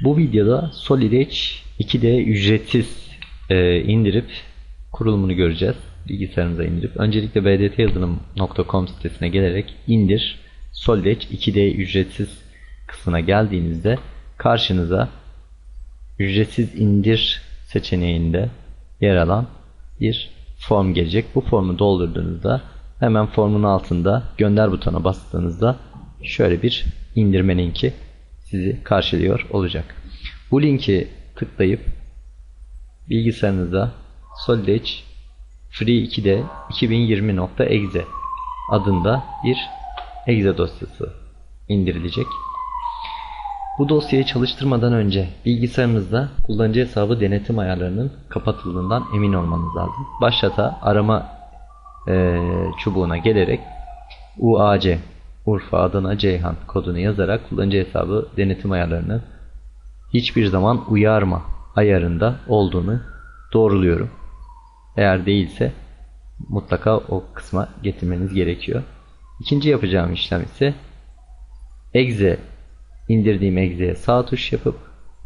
Bu videoda Solid Edge 2D ücretsiz e, indirip kurulumunu göreceğiz. Bilgisayarınıza indirip. Öncelikle bdtyıldırım.com sitesine gelerek indir Solid Edge 2D ücretsiz kısmına geldiğinizde karşınıza ücretsiz indir seçeneğinde yer alan bir form gelecek. Bu formu doldurduğunuzda hemen formun altında gönder butona bastığınızda şöyle bir indirme linki sizi karşılıyor olacak. Bu linki tıklayıp bilgisayarınıza Solid Edge Free 2D 2020.exe adında bir exe dosyası indirilecek. Bu dosyayı çalıştırmadan önce bilgisayarınızda kullanıcı hesabı denetim ayarlarının kapatıldığından emin olmanız lazım. Başlata arama e, çubuğuna gelerek UAC Urfa Adana Ceyhan kodunu yazarak kullanıcı hesabı denetim ayarlarının hiçbir zaman uyarma ayarında olduğunu doğruluyorum. Eğer değilse mutlaka o kısma getirmeniz gerekiyor. İkinci yapacağım işlem ise exe indirdiğim exe'ye sağ tuş yapıp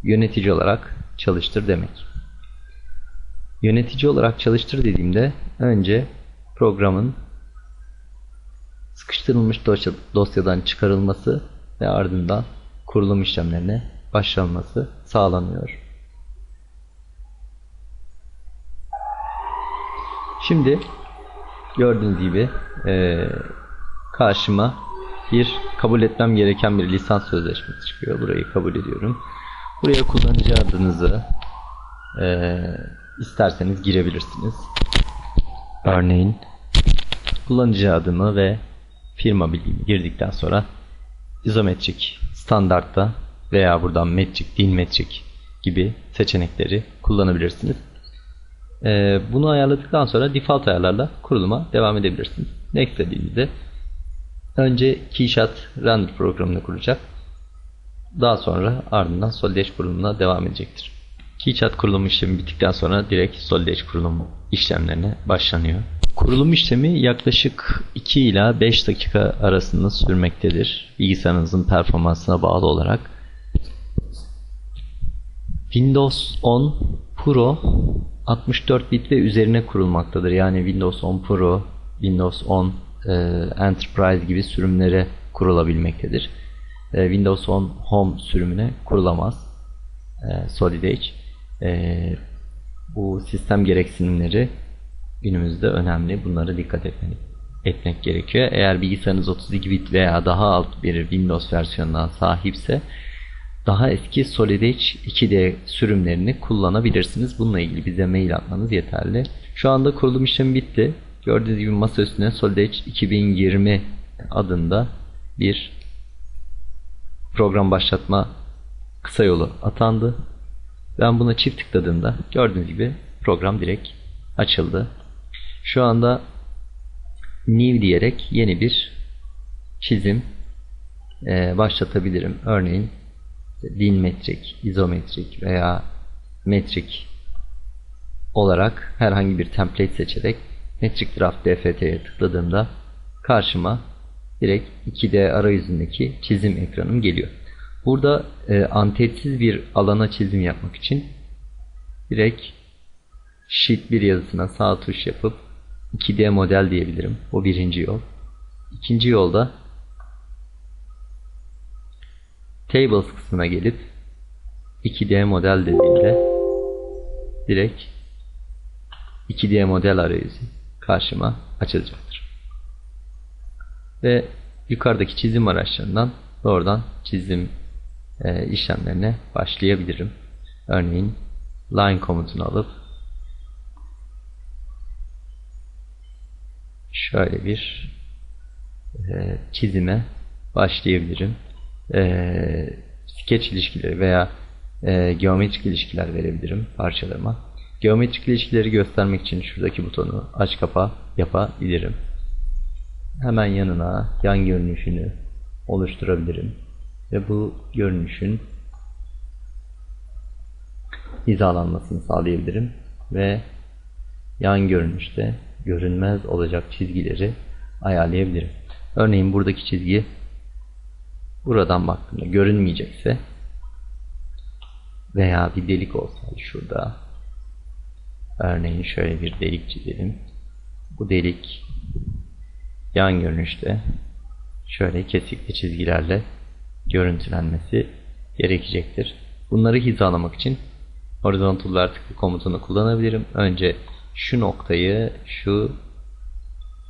yönetici olarak çalıştır demek. Yönetici olarak çalıştır dediğimde önce programın sıkıştırılmış dosya, dosyadan çıkarılması ve ardından kurulum işlemlerine başlanması sağlanıyor. Şimdi gördüğünüz gibi e, karşıma bir kabul etmem gereken bir lisans sözleşmesi çıkıyor. Burayı kabul ediyorum. Buraya kullanıcı adınızı e, isterseniz girebilirsiniz. Örneğin kullanıcı adımı ve firma bilgimi girdikten sonra izometrik standartta veya buradan metrik, din metrik gibi seçenekleri kullanabilirsiniz. Ee, bunu ayarladıktan sonra default ayarlarla kuruluma devam edebilirsiniz. Next dediğinizde önce Keyshot Render programını kuracak. Daha sonra ardından Solid Edge kurulumuna devam edecektir. Keyshot kurulumu işlemi bittikten sonra direkt Solid Edge kurulumu işlemlerine başlanıyor. Kurulum işlemi yaklaşık 2 ila 5 dakika arasında sürmektedir. Bilgisayarınızın performansına bağlı olarak. Windows 10 Pro 64 bit ve üzerine kurulmaktadır. Yani Windows 10 Pro, Windows 10 e, Enterprise gibi sürümlere kurulabilmektedir. E, Windows 10 Home sürümüne kurulamaz. E, Solid Edge. E, bu sistem gereksinimleri günümüzde önemli. Bunlara dikkat etmek, etmek gerekiyor. Eğer bilgisayarınız 32 bit veya daha alt bir Windows versiyonuna sahipse daha eski Solid Edge 2D sürümlerini kullanabilirsiniz. Bununla ilgili bize mail atmanız yeterli. Şu anda kurulum işlemi bitti. Gördüğünüz gibi masa üstüne Solid Edge 2020 adında bir program başlatma kısa yolu atandı. Ben buna çift tıkladığımda gördüğünüz gibi program direkt açıldı. Şu anda new diyerek yeni bir çizim e, başlatabilirim. Örneğin din metrik, izometrik veya metrik olarak herhangi bir template seçerek Metric Draft DFT'ye tıkladığımda karşıma direkt 2D arayüzündeki çizim ekranım geliyor. Burada e, antetsiz bir alana çizim yapmak için direkt Sheet 1 yazısına sağ tuş yapıp 2D model diyebilirim. Bu birinci yol. İkinci yolda Tables kısmına gelip 2D model dediğimde direkt 2D model arayüzü karşıma açılacaktır. Ve yukarıdaki çizim araçlarından doğrudan çizim e, işlemlerine başlayabilirim. Örneğin line komutunu alıp şöyle bir e, çizime başlayabilirim. E, sketch ilişkileri veya e, geometrik ilişkiler verebilirim parçalarıma. Geometrik ilişkileri göstermek için şuradaki butonu aç kapa yapabilirim. Hemen yanına yan görünüşünü oluşturabilirim. Ve bu görünüşün hizalanmasını sağlayabilirim. Ve yan görünüşte görünmez olacak çizgileri ayarlayabilirim. Örneğin buradaki çizgi buradan baktığımda görünmeyecekse veya bir delik olsaydı şurada örneğin şöyle bir delik çizelim. Bu delik yan görünüşte şöyle kesikli çizgilerle görüntülenmesi gerekecektir. Bunları hizalamak için horizontal vertical komutunu kullanabilirim. Önce şu noktayı şu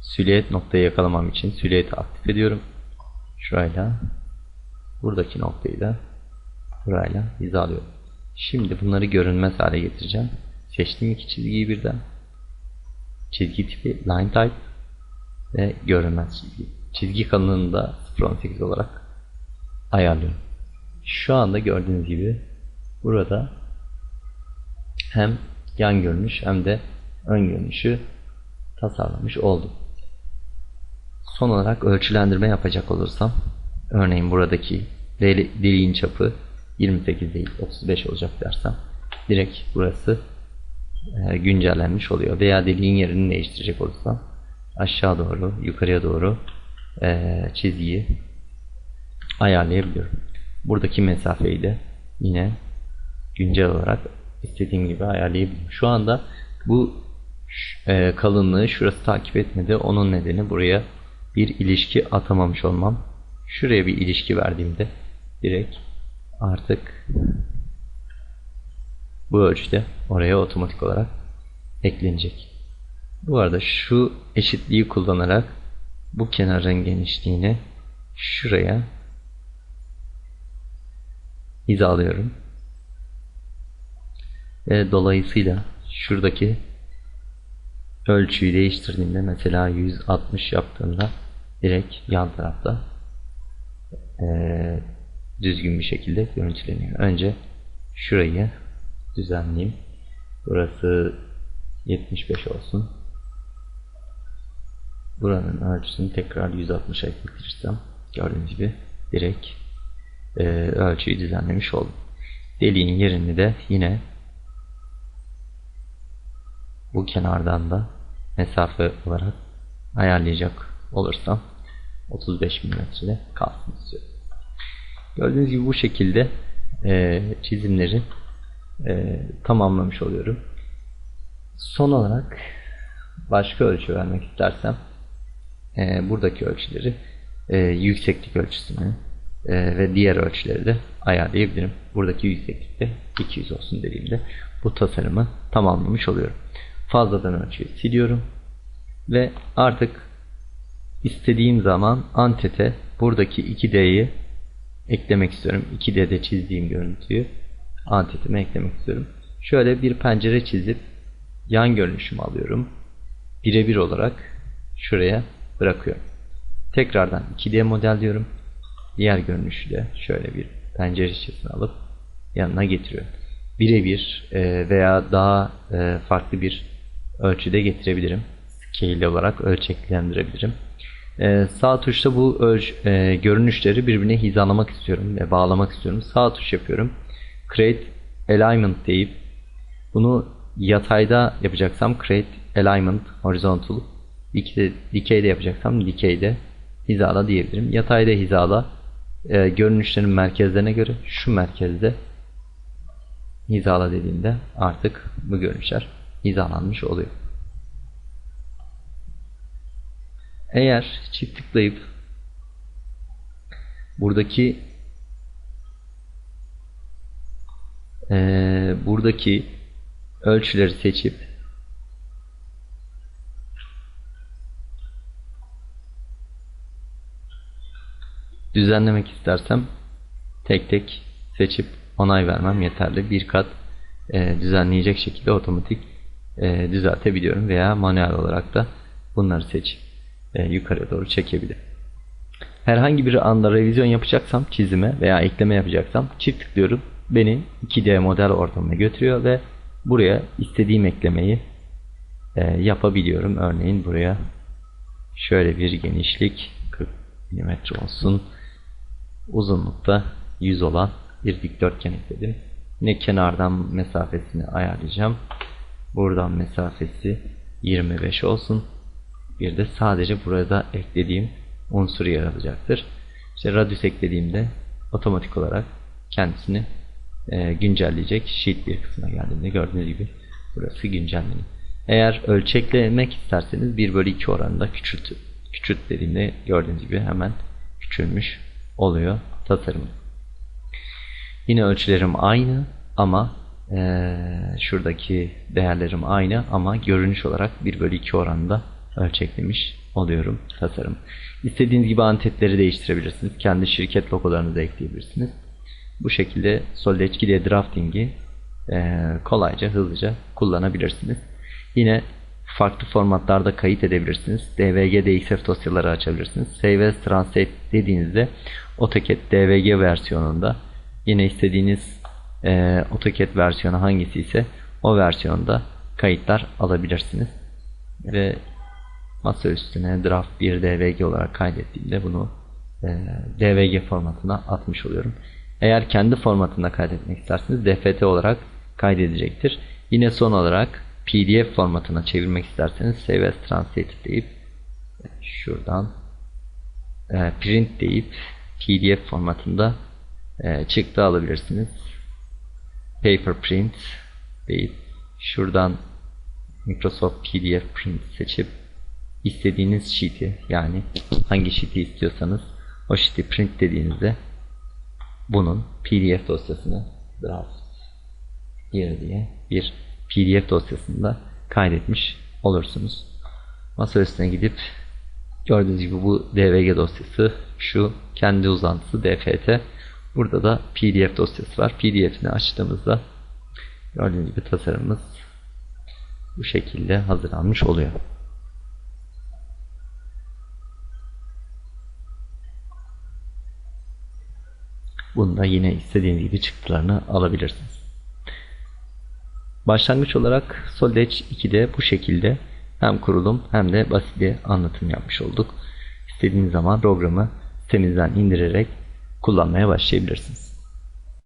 silüet noktayı yakalamam için silüeti aktif ediyorum. Şurayla buradaki noktayı da burayla hizalıyorum. Şimdi bunları görünmez hale getireceğim. Seçtim iki çizgiyi birden. Çizgi tipi line type ve görünmez çizgi. Çizgi kalınlığını da 0.18 olarak ayarlıyorum. Şu anda gördüğünüz gibi burada hem yan görünüş hem de ön görünüşü tasarlamış oldum. Son olarak ölçülendirme yapacak olursam örneğin buradaki deliğin çapı 28 değil 35 olacak dersem direkt burası e, güncellenmiş oluyor. Veya deliğin yerini değiştirecek olursam aşağı doğru yukarıya doğru e, çizgiyi ayarlayabiliyorum. Buradaki mesafeyi de yine güncel olarak istediğim gibi ayarlayabilirim. Şu anda bu e, kalınlığı şurası takip etmedi. Onun nedeni buraya bir ilişki atamamış olmam. Şuraya bir ilişki verdiğimde direkt artık bu ölçüde oraya otomatik olarak eklenecek. Bu arada şu eşitliği kullanarak bu kenarın genişliğini şuraya hizalıyorum. Ve dolayısıyla şuradaki ölçüyü değiştirdiğimde mesela 160 yaptığımda direkt yan tarafta e, düzgün bir şekilde görüntüleniyor. Önce şurayı düzenleyeyim. Burası 75 olsun. Buranın ölçüsünü tekrar 160'a getirirsem gördüğünüz gibi direkt e, ölçüyü düzenlemiş oldum. Deliğin yerini de yine bu kenardan da mesafe olarak ayarlayacak olursam 35 milimetrede kalsın istiyorum. Gördüğünüz gibi bu şekilde e, çizimleri e, tamamlamış oluyorum. Son olarak başka ölçü vermek istersem e, buradaki ölçüleri e, yükseklik ölçüsünü e, ve diğer ölçüleri de ayarlayabilirim. Buradaki yükseklikte 200 olsun dediğimde bu tasarımı tamamlamış oluyorum. Fazladan ölçüyü siliyorum ve artık istediğim zaman antete buradaki 2D'yi eklemek istiyorum. 2D'de çizdiğim görüntüyü antetime eklemek istiyorum. Şöyle bir pencere çizip yan görünüşümü alıyorum. Birebir olarak şuraya bırakıyorum. Tekrardan 2D model diyorum. Diğer görünüşü de şöyle bir pencere içerisine alıp yanına getiriyorum. Birebir e, veya daha e, farklı bir ölçüde getirebilirim. Scale olarak ölçeklendirebilirim. Ee, sağ tuşta bu ölç, e, görünüşleri birbirine hizalamak istiyorum ve bağlamak istiyorum. Sağ tuş yapıyorum. Create Alignment deyip bunu yatayda yapacaksam Create Alignment Horizontal dikeyde, dikeyde yapacaksam dikeyde hizala diyebilirim. Yatayda hizala e, görünüşlerin merkezlerine göre şu merkezde hizala dediğimde artık bu görünüşler hizalanmış oluyor. Eğer çift tıklayıp buradaki e, buradaki ölçüleri seçip düzenlemek istersem tek tek seçip onay vermem yeterli. Bir kat e, düzenleyecek şekilde otomatik e, düzeltebiliyorum veya manuel olarak da bunları seçip e, yukarı doğru çekebilir. Herhangi bir anda revizyon yapacaksam çizime veya ekleme yapacaksam çift tıklıyorum. Beni 2D model ortamına götürüyor ve buraya istediğim eklemeyi e, yapabiliyorum. Örneğin buraya şöyle bir genişlik 40 mm olsun. Uzunlukta 100 olan bir dikdörtgen ekledim. Yine kenardan mesafesini ayarlayacağım. Buradan mesafesi 25 olsun bir de sadece burada eklediğim unsur yer alacaktır. İşte radius eklediğimde otomatik olarak kendisini e, güncelleyecek. Sheet 1 kısmına geldiğinde gördüğünüz gibi burası güncelleniyor. Eğer ölçeklemek isterseniz 1 bölü 2 oranında küçült, küçült dediğinde gördüğünüz gibi hemen küçülmüş oluyor tasarım. Yine ölçülerim aynı ama e, şuradaki değerlerim aynı ama görünüş olarak 1 bölü 2 oranında ölçeklemiş oluyorum tasarım. İstediğiniz gibi antetleri değiştirebilirsiniz. Kendi şirket logolarını da ekleyebilirsiniz. Bu şekilde Solid etkili drafting'i e, kolayca hızlıca kullanabilirsiniz. Yine farklı formatlarda kayıt edebilirsiniz. DVG, DXF dosyaları açabilirsiniz. Save as Translate dediğinizde AutoCAD DVG versiyonunda yine istediğiniz e, AutoCAD versiyonu hangisi ise o versiyonda kayıtlar alabilirsiniz. Ve masa üstüne draft 1 DVG olarak kaydettiğimde bunu e, DVG formatına atmış oluyorum. Eğer kendi formatında kaydetmek isterseniz DFT olarak kaydedecektir. Yine son olarak PDF formatına çevirmek isterseniz Save as Translate deyip şuradan e, print deyip PDF formatında e, çıktı alabilirsiniz. Paper print deyip şuradan Microsoft PDF print seçip istediğiniz sheet'i yani hangi sheet'i istiyorsanız o sheet'i print dediğinizde bunun PDF dosyasını draft 1 diye bir PDF dosyasında kaydetmiş olursunuz. Masa üstüne gidip gördüğünüz gibi bu DVG dosyası şu kendi uzantısı DFT. Burada da PDF dosyası var. PDF'ini açtığımızda gördüğünüz gibi tasarımımız bu şekilde hazırlanmış oluyor. Bunda yine istediğiniz gibi çıktılarını alabilirsiniz. Başlangıç olarak Solid Edge 2'de bu şekilde hem kurulum hem de basit bir anlatım yapmış olduk. İstediğiniz zaman programı sitemizden indirerek kullanmaya başlayabilirsiniz.